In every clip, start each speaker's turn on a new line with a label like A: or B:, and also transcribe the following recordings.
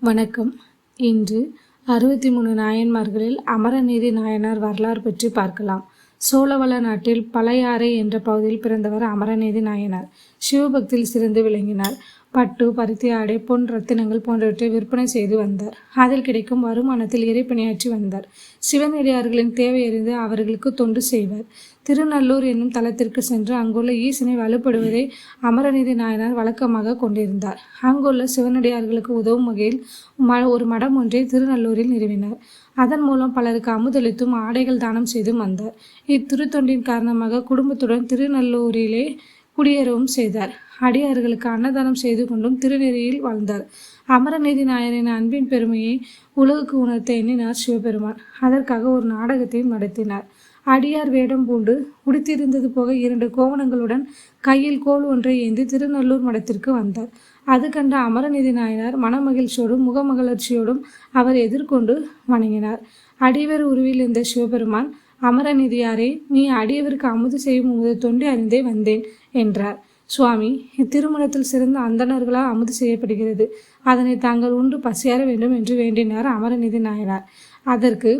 A: வணக்கம். இன்று அறுபத்தி மூணு நாயன்மார்களில் அமரநீதி நாயனார் வரலாறு பற்றி பார்க்கலாம். சோழவள நாட்டில் பழையாறை என்ற பகுதியில் பிறந்தவர் அமரநீதி நாயனார். சிவபக்தியில் சிறந்து விளங்கினார். பட்டு பருத்தி ஆடை பொன் ரத்தினங்கள் போன்றவற்றை விற்பனை செய்து வந்தார். அதில் கிடைக்கும் வருமானத்தில் இறைப்பணியாற்றி வந்தார். சிவனடியார்களின் தேவை அறிந்து அவர்களுக்கு தொண்டு செய்வார். திருநல்லூர் என்னும் தலத்திற்கு சென்று அங்குள்ள ஈசனை வலுப்படுவதை அமரநீதி நாயனார் வழக்கமாக கொண்டிருந்தார். அங்குள்ள சிவனடியார்களுக்கு உதவும் வகையில் ம ஒரு மடம் ஒன்றை திருநல்லூரில் நிறுவினார். அதன் மூலம் பலருக்கு அமுதளித்தும் ஆடைகள் தானம் செய்தும் வந்தார். இத்திருத்தொண்டின் காரணமாக குடும்பத்துடன் திருநல்லூரிலே குடியேறவும் செய்தார். அடியார்களுக்கு அன்னதானம் செய்து கொண்டும் திருநெறியில் வாழ்ந்தார். அமரநீதி நாயரின் அன்பின் பெருமையை உலகுக்கு உணர்த்த எண்ணினார் சிவபெருமான். அதற்காக ஒரு நாடகத்தையும் நடத்தினார். அடியார் வேடம் பூண்டு உடுத்திருந்தது போக இரண்டு கோவணங்களுடன் கையில் கோல் ஒன்றை ஏந்தி திருநல்லூர் மடத்திற்கு வந்தார். அது கண்ட அமரநிதி நாயனார் மனமகிழ்ச்சியோடும் முகமகிழ்ச்சியோடும் அவர் எதிர்கொண்டு வணங்கினார். அடிவர் உருவில் இருந்த சிவபெருமான் அமரநிதியாரே நீ அடியவருக்கு அமுது செய்யும் உமது தொண்டை அறிந்தே வந்தேன் என்றார். சுவாமி இத்திருமணத்தில் சிறந்த அந்தணர்களால் அமுது செய்யப்படுகிறது. அதனை தாங்கள் உண்டு பசியார வேண்டும் என்று வேண்டினார் அமரநிதி நாயனார். அதற்கு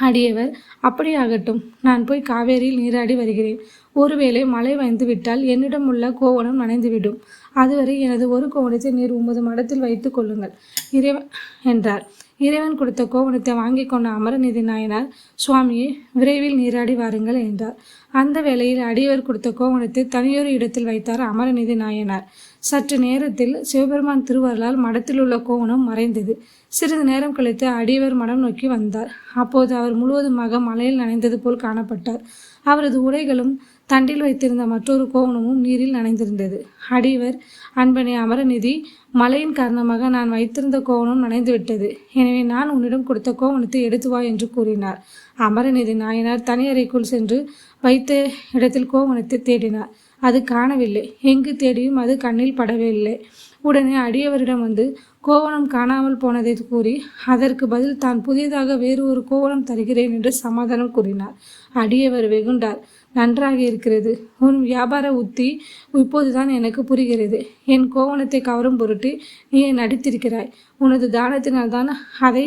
A: அடியவர் அப்படியாகட்டும் நான் போய் காவேரியில் நீராடி வருகிறேன். ஒருவேளை மழை வந்து விட்டால் என்னிடம் உள்ள கோவணம் நனைந்துவிடும். அதுவரை எனது ஒரு கோவணத்தை நீர் உமது மடத்தில் வைத்துக் கொள்ளுங்கள் இறைவன் என்றார். இறைவன் கொடுத்த கோவணத்தை வாங்கி கொண்ட அமரநிதி நாயனார் சுவாமியே விரைவில் நீராடி வாருங்கள் என்றார். அந்த வேளையில் அடியவர் கொடுத்த கோவணத்தை தனியொரு இடத்தில் வைத்தார் அமரநிதி நாயனார். சற்று நேரத்தில் சிவபெருமான் திருவருளால் மடத்தில் உள்ள கோவணம் மறைந்தது. சிறிது நேரம் கழித்து அடியவர் மடம் நோக்கி வந்தார். அப்போது அவர் முழுவதுமாக மலையில் நனைந்தது போல் காணப்பட்டார். அவரது உடைகளும் தண்டில் வைத்திருந்த மற்றொரு கோவணமும் நீரில் நனைந்திருந்தது. அடிவர் அன்பனே அமரநிதி மழையின் காரணமாக நான் வைத்திருந்த கோவணம் நனைந்துவிட்டது. எனவே நான் உன்னிடம் கொடுத்த கோவணத்தை எடுத்து வா என்று கூறினார். அமரநிதி நாயனார் தனியறைக்குள் சென்று வைத்த இடத்தில் கோவணத்தை தேடினார். அது காணவில்லை. எங்கு தேடியும் அது கண்ணில் படவில்லை. உடனே அடியவரிடம் வந்து கோவணம் காணாமல் போனதை கூறி அதற்கு பதில் தான் புதியதாக வேறு ஒரு கோவணம் தருகிறேன் என்று சமாதானம் கூறினார். அடியவர் வெகுண்டார். நன்றாக இருக்கிறது. உன் வியாபார உத்தி இப்போதுதான் எனக்கு புரிகிறது. என் கோவணத்தை கவரும் பொருட்டு நீ நடித்திருக்கிறாய். உனது தானத்தினால்தான் அதை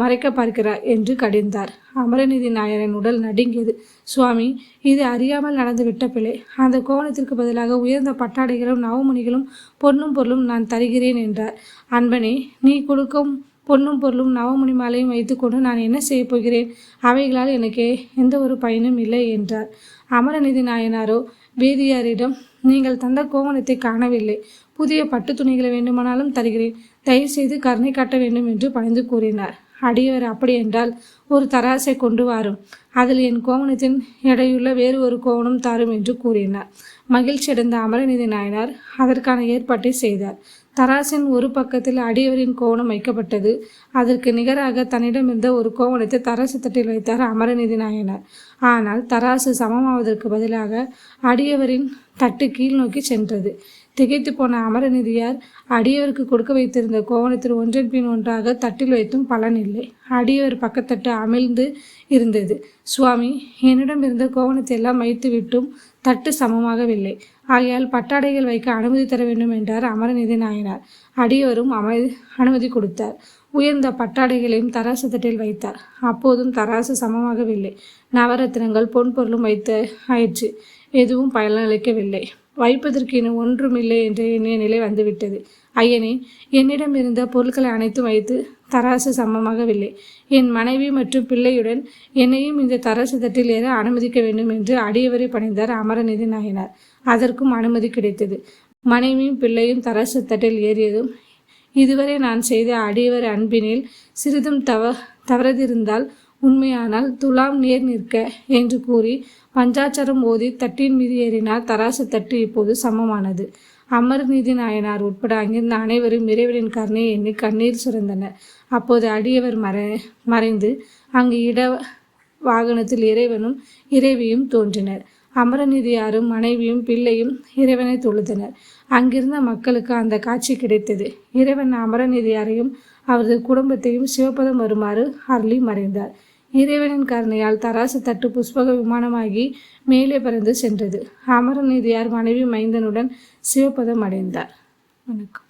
A: மறைக்க பார்க்கிறார் என்று கடிந்தார். அமரநிதி நாயரின் உடல் நடுங்கியது. சுவாமி இது அறியாமல் நடந்துவிட்ட பிழை. அந்த கோவணத்திற்கு பதிலாக உயர்ந்த பட்டாடைகளும் நவமணிகளும் பொன்னும் பொருளும் நான் தருகிறேன் என்றார். அன்பனே நீ கொடுக்கும் பொன்னும் பொருளும் நவமணி மாலையும் வைத்துக்கொண்டு நான் என்ன செய்யப் போகிறேன்? அவைகளால் எனக்கு எந்த ஒரு பயனும் இல்லை என்றார். அமரநிதி நாயனாரோ வேதியாரிடம் நீங்கள் தந்த கோவணத்தை காணவில்லை. புதிய பட்டு துணிகளை வேண்டுமானாலும் தருகிறேன். தயவுசெய்து கருணை காட்ட வேண்டும் என்று பணிந்து கூறினார். அடியவர் அப்படி என்றால் ஒரு தராசை கொண்டு வாரும். அதில் என் கோவணத்தின் எடையுள்ள வேறு ஒரு கோவணம் தாரும் என்று கூறினார். மகிழ்ச்சி அடைந்த அமரநிதி நாயனார் அதற்கான ஏற்பாட்டை செய்தார். தராசின் ஒரு பக்கத்தில் அடியவரின் கோவணம் வைக்கப்பட்டது. அதற்கு நிகராக தன்னிடம் இருந்த ஒரு கோவணத்தை தராசு தட்டில் வைத்தார் அமரநிதி நாயனார். ஆனால் தராசு சமமாவதற்கு பதிலாக அடியவரின் தட்டு கீழ் நோக்கி சென்றது. திகைத்து போன அமரநிதியார் அடியவருக்கு கொடுக்க வைத்திருந்த கோவணத்தில் ஒன்றின் பின் ஒன்றாக தட்டில் வைத்தும் பலன் இல்லை. அடியவர் பக்கத்தட்டு அமிழ்ந்து இருந்தது. சுவாமி என்னிடம் இருந்த கோவணத்தை எல்லாம் வைத்து விட்டும் தட்டு சமமாகவில்லை. ஆகையால் பட்டாடைகள் வைக்க அனுமதி தர வேண்டும் என்றார் அமரநிதி நாயனார். அடியவரும் அமை அனுமதி கொடுத்தார். உயர்ந்த பட்டாடைகளையும் தராசு தட்டில் வைத்தார். அப்போதும் தராசு சமமாகவில்லை. நவரத்தினங்கள் பொன் பொருளும் வைத்து ஆயிற்று. எதுவும் பயனளிக்கவில்லை வைப்பதற்கு இன்னும் ஒன்றுமில்லை என்ற எண்ணிய நிலை வந்துவிட்டது. ஐயனே என்னிடம் இருந்த பொருட்களை அனைத்தும் வைத்து தராசு சமமாகவில்லை. என் மனைவி மற்றும் பிள்ளையுடன் என்னையும் இந்த தராசு தட்டில் ஏற அனுமதிக்க வேண்டும் என்று அடியவரை பணிந்தார் அமரநிதி நாயனார். அதற்கும் அனுமதி கிடைத்தது. மனைவியும் பிள்ளையும் தராசு தட்டில் ஏறியதும் இதுவரை நான் செய்த அடியவர் அன்பினில் சிறிதும் தவ தவறதிருந்தால் உண்மையானால் துலாம் நேர் நிற்க என்று கூறி பஞ்சாச்சரம் ஓதி தட்டின் மீது ஏறினார் தராசு தட்டு இப்போது சமமானது. அமர்நீதி நாயனார் உட்பட அங்கிருந்த அனைவரும் இறைவனின் கருணையை எண்ணி கண்ணீர் சுரந்தனர். அப்போது அடியவர் மறை மறைந்து அங்கு இட வாகனத்தில் இறைவனும் இறைவியும் தோன்றினர். அமரநிதியாரும் மனைவியும் பிள்ளையும் இறைவனை தொழுதனர். அங்கிருந்த மக்களுக்கு அந்த காட்சி கிடைத்தது. இறைவன் அமரநிதியாரையும் அவரது குடும்பத்தையும் சிவபதம் வருமாறு அருளி மறைந்தார். இறைவனின் கருணையால் தராசு தட்டு புஷ்பக விமானமாகி மேலே பறந்து சென்றது. அமரநீதியார் மனைவி மைந்தனுடன் சிவப்பதம் அடைந்தார். வணக்கம்.